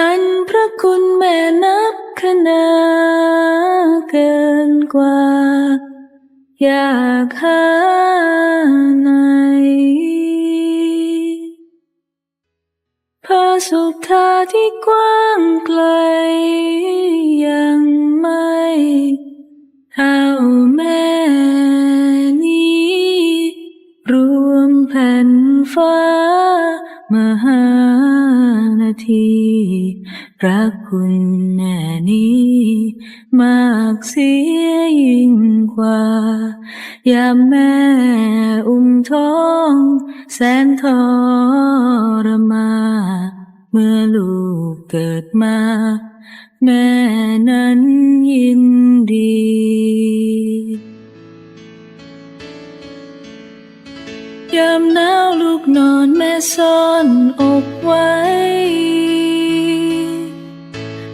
อันพระคุณแม่นับคณาเกินกว่า อยากหาไหนพระสุธาที่กว้างไกล ยังไม่เท่าแม่นี้ รวมแผ่นฟ้ามหา รักคุณแน่นี้ มากเสียยิ่งกว่า ยามแม่อุ้มท้อง แสนทรมา เมื่อลูกเกิดมา แม่นั้นยินดียามหนาวลูกนอนแม่ซ่อนอกไว้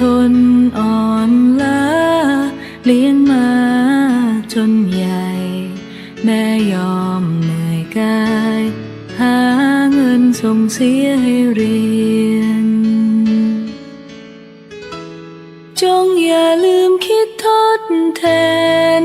ทนอ่อนล้าเลี้ยงมาจนใหญ่ แม่ยอมเหนื่อยกาย หาเงินส่งเสียให้เรียน จงอย่าลืมคิดทดแทน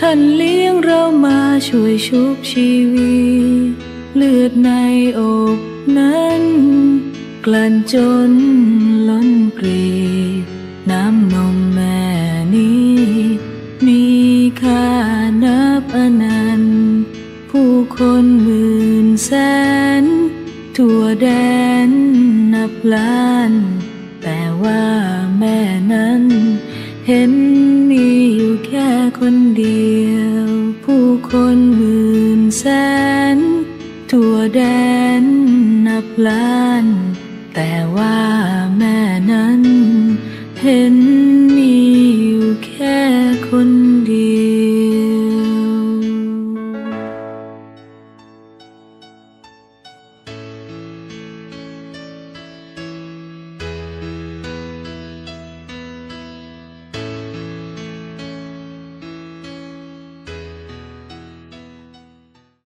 ท่านเลี้ยงเรามาช่วยชุบชีวิต เลือดในอกนั้น กลั่นจนล้นปรีน้ำนมแม่นี้ มีค่านับอนันต์ ผู้คนหมื่นแสน ทั่วแดนนับล้าน แต่ว่าแม่นั้นเห็น นทั่วแดนนับล้าน แต่ว่าแม่นั้นเห็น